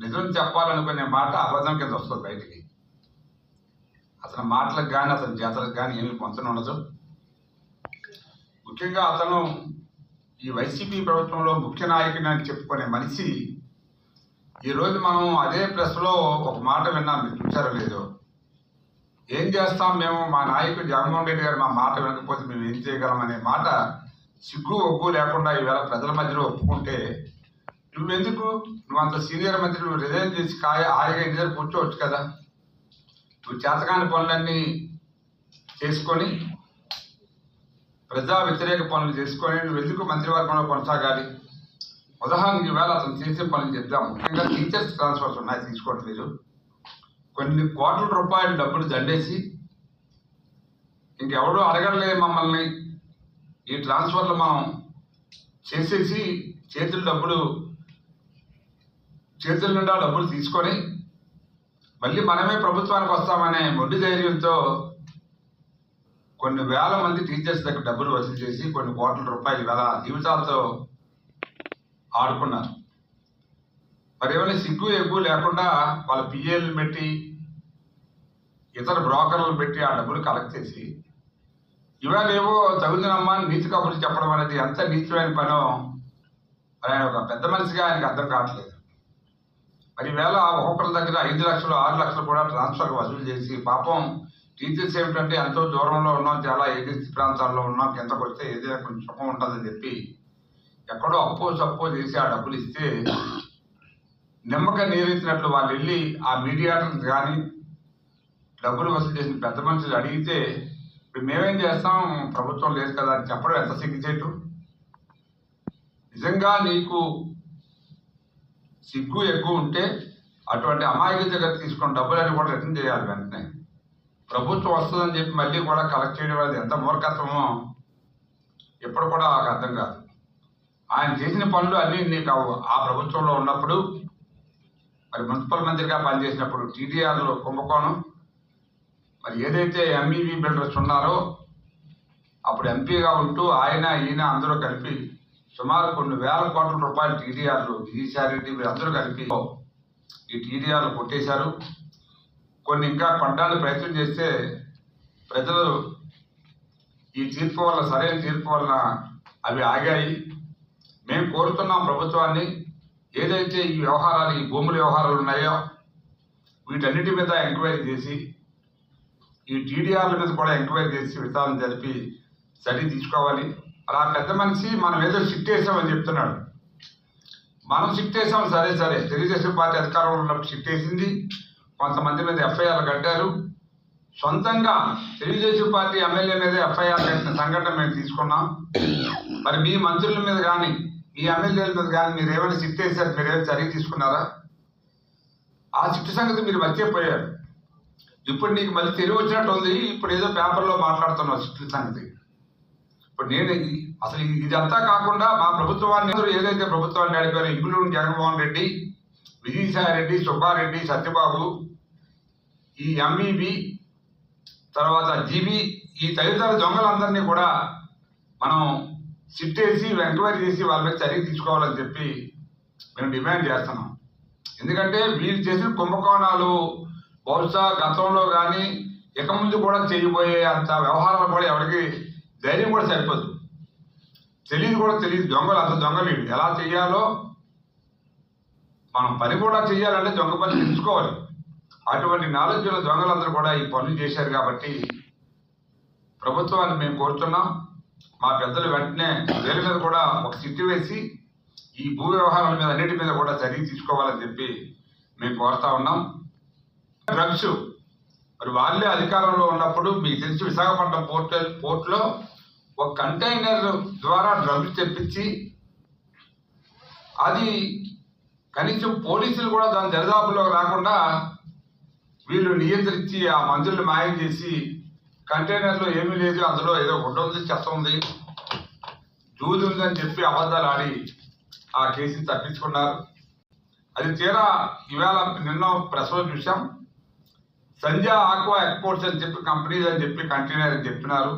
నిజం చెప్పాలనుకునే మాట అబద్ధం కింద వస్తుంది బయటికి. అతని మాటలకు కానీ అతని జాతరకు కానీ ఏమి పొంతన ఉండదు. ముఖ్యంగా అతను ఈ వైసీపీ ప్రభుత్వంలో ముఖ్య నాయకుని అని చెప్పుకునే మనిషి. ఈరోజు మనం అదే ప్రెస్లో ఒక మాట విన్నాం మీరు చూసారో లేదో. ఏం చేస్తాం మేము? మా నాయకుడు జగన్మోహన్ రెడ్డి గారు మా మాట వినకపోతే మేము ఏం చేయగలం అనే మాట సిగ్గు ఒగ్గు లేకుండా ఈవేళ ప్రజల మధ్యలో ఒప్పుకుంటే నువ్వెందుకు? నువ్వు అంత సీనియర్ మంత్రి నువ్వు రిజైన్ చేసి కాయ హాయిగా ఇంటి దగ్గర కూర్చోవచ్చు కదా. నువ్వు చేతకాని పనులన్నీ చేసుకొని ప్రజా వ్యతిరేక పనులు చేసుకొని నువ్వు ఎందుకు మంత్రివర్గంలో కొనసాగాలి? ఉదాహరణకి ఈవేళ అతను చేసే పనులు చెప్దాం. ముఖ్యంగా టీచర్స్ ట్రాన్స్ఫర్స్ ఉన్నాయి తీసుకోవట్లేదు కొన్ని కోట్ల రూపాయల డబ్బులు దండేసి ఇంకెవడూ అడగలేదు మమ్మల్ని. ఈ ట్రాన్స్ఫర్లు మనం చేసేసి చేతుల డబ్బులు చేతుల నిండా డబ్బులు తీసుకొని మళ్ళీ మనమే ప్రభుత్వానికి వస్తామనే మొండి ధైర్యంతో కొన్ని వేల మంది టీచర్స్ దగ్గర డబ్బులు వసూలు చేసి కొన్ని కోట్ల రూపాయలు వేల జీవితాలతో ఆడుకున్నారు. మరి ఏమైనా సిగ్గు ఎగ్గు లేకుండా వాళ్ళ పిఏలు పెట్టి ఇతర బ్రోకర్లను పెట్టి ఆ డబ్బులు కలెక్ట్ చేసి ఇవాళేవో తగుదనమ్మా నీతి కబుర్లు చెప్పడం అనేది ఎంత నీచమైన పనో మరి ఆయన ఒక పెద్ద మనిషిగా ఆయనకు అర్థం కావట్లేదు. మరి వేళ ఒక్కొక్కరి దగ్గర ఐదు లక్షలు ఆరు లక్షలు కూడా ట్రాన్స్ఫర్ వసూలు చేసి పాపం టీచర్స్ ఏమిటంటే ఎంతో దూరంలో ఉన్నాం చాలా ఏజెన్సీ ప్రాంతాల్లో ఉన్నాం కిందకు వస్తే ఏదైనా కొంచెం సుఖం ఉంటుందని చెప్పి ఎక్కడో అప్పో సప్పో చేసి ఆ డబ్బులు ఇస్తే నిమ్మక నీరెత్తినట్లు వాళ్ళు వెళ్ళి ఆ మీడియాటర్స్ కానీ డబ్బులు వసూలు చేసిన పెద్ద మనుషులు అడిగితే ఇప్పుడు మేమేం చేస్తాం? ప్రభుత్వం లేదు కదా అని చెప్పడం ఎంత సిగ్గుచేటు? నిజంగా నీకు సిగ్గు ఎక్కువ ఉంటే అటువంటి అమాయక దగ్గర తీసుకున్న డబ్బులన్నీ కూడా రిటర్న్ చేయాలి వెంటనే. ప్రభుత్వం వస్తుందని చెప్పి మళ్ళీ కూడా కలెక్ట్ చేయడం అనేది ఎంత మూర్ఖత్వమో ఎప్పుడు కూడా నాకు అర్థం కాదు. ఆయన చేసిన పనులు అన్నీ నీకు ఆ ప్రభుత్వంలో ఉన్నప్పుడు మరి మున్సిపల్ మంత్రిగా పనిచేసినప్పుడు టీడీఆర్లో కుంభకోణం మరి ఏదైతే ఎంఈవి బిల్డర్స్ ఉన్నారో అప్పుడు ఎంపీగా ఉంటూ ఆయన ఈయన అందరూ కలిపి సుమారు కొన్ని వేల కోట్ల రూపాయలు టీడీఆర్లు రెడ్డి వీరందరూ కలిపి ఈ టీడీఆర్లు కొట్టేశారు. కొన్ని ఇంకా కొనడానికి ప్రయత్నం చేస్తే ప్రజలు ఈ తీర్పు వల్ల సరైన తీర్పు వలన అవి ఆగాయి. మేము కోరుతున్నాం ప్రభుత్వాన్ని ఏదైతే ఈ వ్యవహారాలు ఈ భూముల వ్యవహారాలు ఉన్నాయో వీటన్నిటి మీద ఎంక్వైరీ చేసి ఈ టీడీఆర్ల మీద కూడా ఎంక్వైరీ చేసి విచారణ జరిపి స్టడీ తీసుకోవాలి. అలా పెద్ద మనిషి మనం ఏదో షిఫ్ట్ వేసామని చెప్తున్నాడు. మనం షిఫ్ట్ వేసాం సరే సరే. తెలుగుదేశం పార్టీ అధికారంలో ఉన్నప్పుడు షిఫ్ట్ వేసింది కొంతమంది మీద ఎఫ్ఐఆర్ కట్టారు. సొంతంగా తెలుగుదేశం పార్టీ ఎమ్మెల్యే మీద ఎఫ్ఐఆర్ కట్టిన సంఘటన మేము తీసుకున్నాం. మరి మీ మంత్రుల మీద కానీ మీ ఎమ్మెల్యేల మీద కానీ మీరు ఏమైనా షిఫ్ట్ వేశారు మీరు ఏమైనా చర్య తీసుకున్నారా? ఆ షిఫ్ట్ సంగతి మీరు మర్చిపోయారు ఇప్పుడు నీకు మళ్ళీ తెలివి వచ్చినట్టు ఉంది. ఇప్పుడు ఏదో పేపర్లో మాట్లాడుతున్నావు షిఫ్ట్ సంగతి. ఇప్పుడు నేను అసలు ఇది- ఇదంతా కాకుండా మా ప్రభుత్వాన్ని ఏదైతే ప్రభుత్వాన్ని నడిపారో ఇంగులూరు జగన్మోహన్ రెడ్డి విజయసాయి రెడ్డి సుబ్బారెడ్డి సత్యబాబు ఈ ఎంఈబి తర్వాత జీబీ ఈ తదితర దొంగలందరినీ కూడా మనం సిట్ వేసి ఎంక్వైరీ చేసి వాళ్ళ మీద చర్య తీసుకోవాలని చెప్పి మేము డిమాండ్ చేస్తున్నాం. ఎందుకంటే వీళ్ళు చేసిన కుంభకోణాలు బహుశా గతంలో కానీ ఇక ముందు కూడా చేయబోయే అంత వ్యవహారాలు కూడా ఎవరికి ధైర్యం కూడా సరిపోదు. తెలియదు కూడా తెలియదు దొంగలు అంత దొంగలు ఎలా చేయాలో మనం పని కూడా చేయాలంటే దొంగ పని తెలుసుకోవాలి. అటువంటి నాలెడ్జ్ ఉన్న దొంగలందరూ కూడా ఈ పనులు చేశారు కాబట్టి ప్రభుత్వాన్ని మేము కోరుతున్నాం. మా పెద్దలు వెంటనే వేల మీద కూడా ఒక సిట్టు వేసి ఈ భూ వ్యవహారాల మీద అన్నిటి మీద కూడా చర్య తీసుకోవాలని చెప్పి మేము కోరుతా ఉన్నాం. డ్రగ్స్. మరి వాళ్ళే అధికారంలో ఉన్నప్పుడు మీకు తెలిసి విశాఖపట్నం పోర్ట్ పోర్ట్లో ఒక కంటైనర్ ద్వారా డ్రగ్స్ తెప్పించి అది కనీసం పోలీసులు కూడా దాని దరిదాపులో రాకుండా వీళ్ళు నియంత్రించి ఆ మందులు మాయం చేసి కంటైనర్లో ఏమీ లేదు అందులో ఏదో గుడ్డ ఉంది చెత్త ఉంది దూది ఉందని చెప్పి అబద్ధాలు ఆడి ఆ కేసుని తప్పించుకున్నారు. అది తీరా ఇవాళ నిన్న ప్రసవ చూసాం సంధ్యా ఆక్వా ఎక్స్పోర్ట్స్ అని చెప్పి కంపెనీస్ అని చెప్పి కంటైనర్ అని చెప్పినారు